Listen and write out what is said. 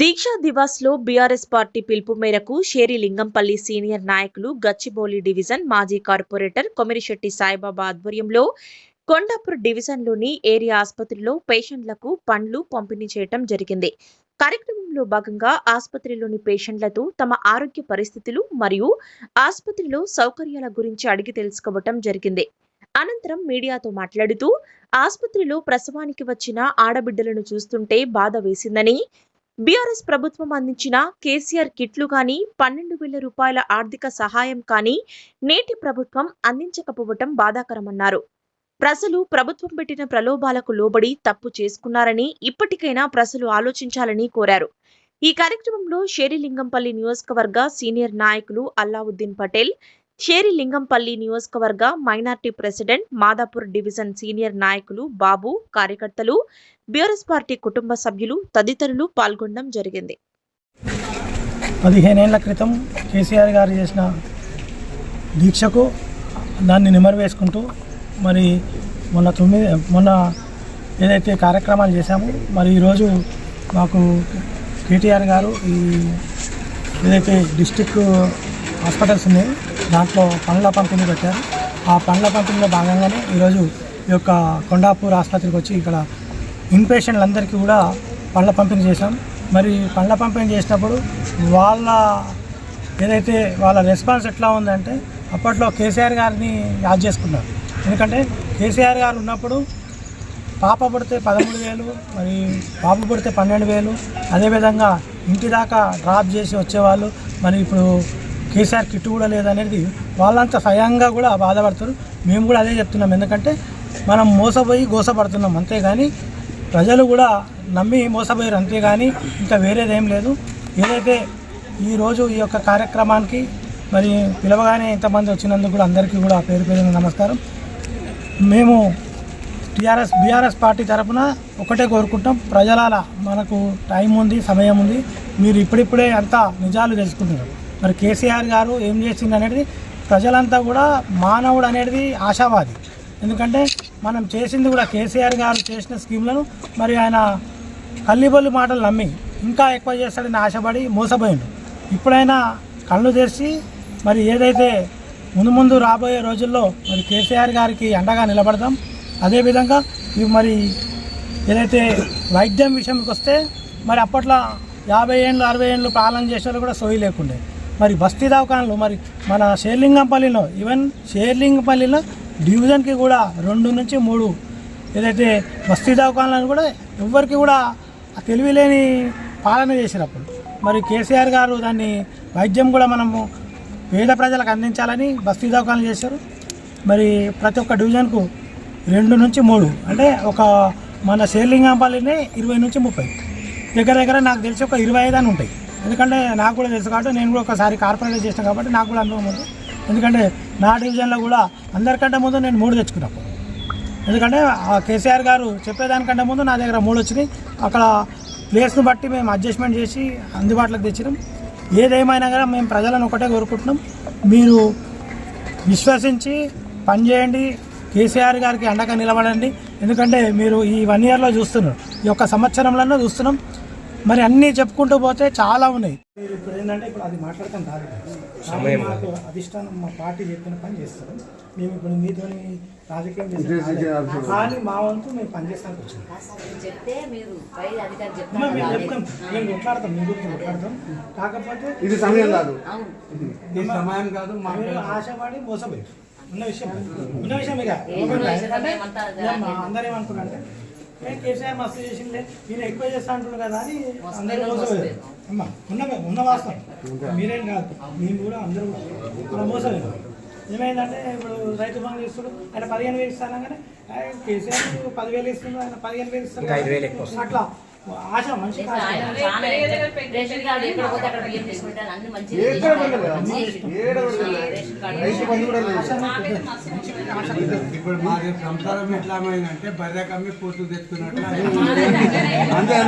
దీక్షా దివాస్లో BRS party పిలుపు మేరకు Sheri Lingampalli senior నాయకులు గచ్చిబౌలి డివిజన్ మాజీ కార్పొరేటర్ కొమిరిశెట్టి సాయిబాబా ఆధ్వర్యంలో కొండాపూర్ డివిజన్లోని ఏరియా ఆసుపత్రిలో పేషెంట్లకు పండ్లు పంపిణీ చేయటం జరిగింది. కార్యక్రమంలో భాగంగా ఆసుపత్రిలోని పేషెంట్లతో తమ ఆరోగ్య పరిస్థితులు మరియు ఆసుపత్రిలో సౌకర్యాల గురించి అడిగి తెలుసుకోవటం జరిగింది. అనంతరం మీడియాతో మాట్లాడుతూ ఆసుపత్రిలో ప్రసవానికి వచ్చిన ఆడబిడ్డలను చూస్తుంటే బాధ వేసిందని బీఆర్ఎస్ ప్రభుత్వం అందించిన కేసీఆర్ కిట్లు కానీ పన్నెండు వేల రూపాయల ఆర్థిక సహాయం కానీ నేటి ప్రభుత్వం అందించకపోవటం బాధాకరమన్నారు. ప్రజలు ప్రభుత్వం పెట్టిన ప్రలోభాలకు లోబడి తప్పు చేసుకున్నారని ఇప్పటికైనా ప్రజలు ఆలోచించాలని కోరారు. ఈ కార్యక్రమంలో షేరిలింగంపల్లి నియోజకవర్గ సీనియర్ నాయకులు అల్లావుద్దీన్ పటేల్ షేరిలింగంపల్లి నియోజకవర్గ minority president Madhapur division senior నాయకులు బాబు కార్యకర్తలు బీఆర్ఎస్ పార్టీ కుటుంబ సభ్యులు తదితరులు పాల్గొనడం జరిగింది. పదిహేనేళ్ళ క్రితం కేసీఆర్ గారు చేసిన దీక్షకు దాన్ని నిమరవేసుకుంటూ మరి మొన్న తొమ్మిది మొన్న ఏదైతే కార్యక్రమాలు చేశామో మరి ఈరోజు మాకు కేటీఆర్ గారు ఈ ఏదైతే డిస్టిక్ హాస్పిటల్స్ ఉన్నాయి దాంట్లో పండ్ల పంపిణీ పెట్టారు. ఆ పండ్ల పంపిణీలో భాగంగానే ఈరోజు ఈ యొక్క కొండాపూర్ ఆసుపత్రికి వచ్చి ఇక్కడ ఇన్పేషెంట్లందరికీ కూడా పండ్ల పంపిణీ చేశాం. మరి పండ్ల పంపిణీ చేసినప్పుడు వాళ్ళ ఏదైతే వాళ్ళ రెస్పాన్స్ ఎట్లా ఉందంటే అప్పట్లో కేసీఆర్ గారిని యాద్ చేసుకున్నారు. ఎందుకంటే కేసీఆర్ గారు ఉన్నప్పుడు పాప పుడితే పదమూడు వేలు మరి పాప పుడితే పన్నెండు వేలు అదేవిధంగా ఇంటి దాకా డ్రాప్ చేసి వచ్చేవాళ్ళు. మరి ఇప్పుడు కేసీఆర్ కిట్ కూడా లేదనేది వాళ్ళంతా స్వయంగా కూడా బాధపడుతారు. మేము కూడా అదే చెప్తున్నాం. ఎందుకంటే మనం మోసపోయి గోసపడుతున్నాం అంతేగాని ప్రజలు కూడా నమ్మి మోసపోయారు అంతేగాని ఇంకా వేరేదేం లేదు. ఏదైతే ఈరోజు ఈ యొక్క కార్యక్రమానికి మరి పిలవగానే ఇంతమంది వచ్చినందుకు కూడా అందరికీ కూడా పేరు పేరున నమస్కారం. మేము టీఆర్ఎస్ బీఆర్ఎస్ పార్టీ తరఫున ఒకటే కోరుకుంటాం. ప్రజలాల మనకు టైం ఉంది సమయం ఉంది. మీరు ఇప్పుడిప్పుడే అంతా నిజాలు తెలుసుకుంటున్నారు. మరి కేసీఆర్ గారు ఏం చేసింది అనేది ప్రజలంతా కూడా మానవుడు అనేది ఆశావాది. ఎందుకంటే మనం చేసింది కూడా కేసీఆర్ గారు చేసిన స్కీమ్లను మరి ఆయన కల్లిబొల్లి మాటలు నమ్మి ఇంకా ఎక్కువ చేస్తాడని ఆశపడి మోసపోయిండు. ఇప్పుడైనా కళ్ళు తెరిచి మరి ఏదైతే ముందు ముందు రాబోయే రోజుల్లో మరి కేసీఆర్ గారికి అండగా నిలబడదాం. అదేవిధంగా ఇవి మరి ఏదైతే వైద్యం విషయంకి వస్తే మరి అప్పట్లో యాభై ఏళ్ళు అరవై ఏళ్ళు పాలన చేసిన వాళ్ళు కూడా సోయి లేకుండే. మరి బస్తీ దవాఖానలు మరి మన షేర్లింగంపల్లిలో ఈవెన్ షేర్లింగంపల్లిలో డివిజన్కి కూడా రెండు నుంచి మూడు ఏదైతే బస్తీ దవాఖానలను కూడా ఎవ్వరికి కూడా ఆ తెలివి లేని పాలన చేసినప్పుడు మరి కేసీఆర్ గారు దాన్ని వైద్యం కూడా మనము పేద ప్రజలకు అందించాలని బస్తీ దవాఖానలు చేశారు. మరి ప్రతి ఒక్క డివిజన్కు రెండు నుంచి మూడు అంటే ఒక మన శేర్లింగంపల్లినే ఇరవై నుంచి ముప్పై. దగ్గర దగ్గర నాకు తెలిసి ఒక ఇరవై ఐదు అని ఉంటాయి. ఎందుకంటే నాకు కూడా తెలుసు కాబట్టి నేను కూడా ఒకసారి కార్పొరేట్ చేసిన కాబట్టి నాకు కూడా అనుభవం ఉంది. ఎందుకంటే నా డివిజన్లో కూడా అందరికంటే ముందు నేను మూడు తెచ్చుకున్నాను ఎందుకంటే ఆ కేసీఆర్ గారు చెప్పేదానికంటే ముందు నా దగ్గర మూడు వచ్చినాయి. అక్కడ ప్లేస్ను బట్టి మేము అడ్జస్ట్మెంట్ చేసి అందుబాటులోకి తెచ్చినాం. ఏదేమైనా కూడా మేము ప్రజలను ఒకటే కోరుకుంటున్నాం. మీరు విశ్వసించి పనిచేయండి కేసీఆర్ గారికి అండగా నిలబడండి. ఎందుకంటే మీరు ఈ వన్ ఇయర్లో చూస్తున్నారు. ఈ యొక్క సంవత్సరంలో చూస్తున్నాం. మరి అన్నీ చెప్పుకుంటూ పోతే చాలా ఉన్నాయి. మీరు ఇప్పుడు ఏంటంటే ఇప్పుడు అది మాట్లాడతాం కాదు. సమయం మాకు అధిష్టానం మా పార్టీ చెప్పిన పని చేస్తాం. మేము ఇప్పుడు మీతో రాజకీయం చేస్తాం కానీ మా వంతు మేము పనిచేస్తానికి వచ్చాం. చెప్తే మీరు పై అధికారి అమ్మా, మేము చెప్తాం. మేము కొట్లాడతాం మీ గురించి కొట్లాడతాం. కాకపోతే ఇది సమయం కాదు. ఇది సమయం కాదు మా మీరు ఆశపడి మోసపోయి ఉన్న విషయం. ఉన్న విషయం ఇక. అందరూ ఏమనుకున్నారంటే కేసీఆర్ మస్తు చేసిండే? ఈయన ఎక్కువ చేస్తా అంటున్నారు కదా అని అందరూ అమ్మా ఉన్న ఉన్న వాస్తవం. మీరేం కాదు. మేము కూడా అందరూ కూడా మోసలేదు ఏమైందంటే ఇప్పుడు రైతు బంధు ఇస్తాడు ఆయన పదిహేను వేలు ఇస్తానగానే కేసీఆర్ పదివేలు ఇస్తున్నాడు ఆయన పదిహేను వేలు ఇస్తాడు. అట్లా. ఆశ మనిషి రేషన్ కార్డు ఎక్కడ పోతే అక్కడ బియ్యం తీసుకుంటారు అన్ని మంచిగా ఇప్పుడు మాది సంసారం ఎట్లా అయిందంటే బర్రె కమ్మి పోతు తెచ్చుకున్నట్లు అంతే.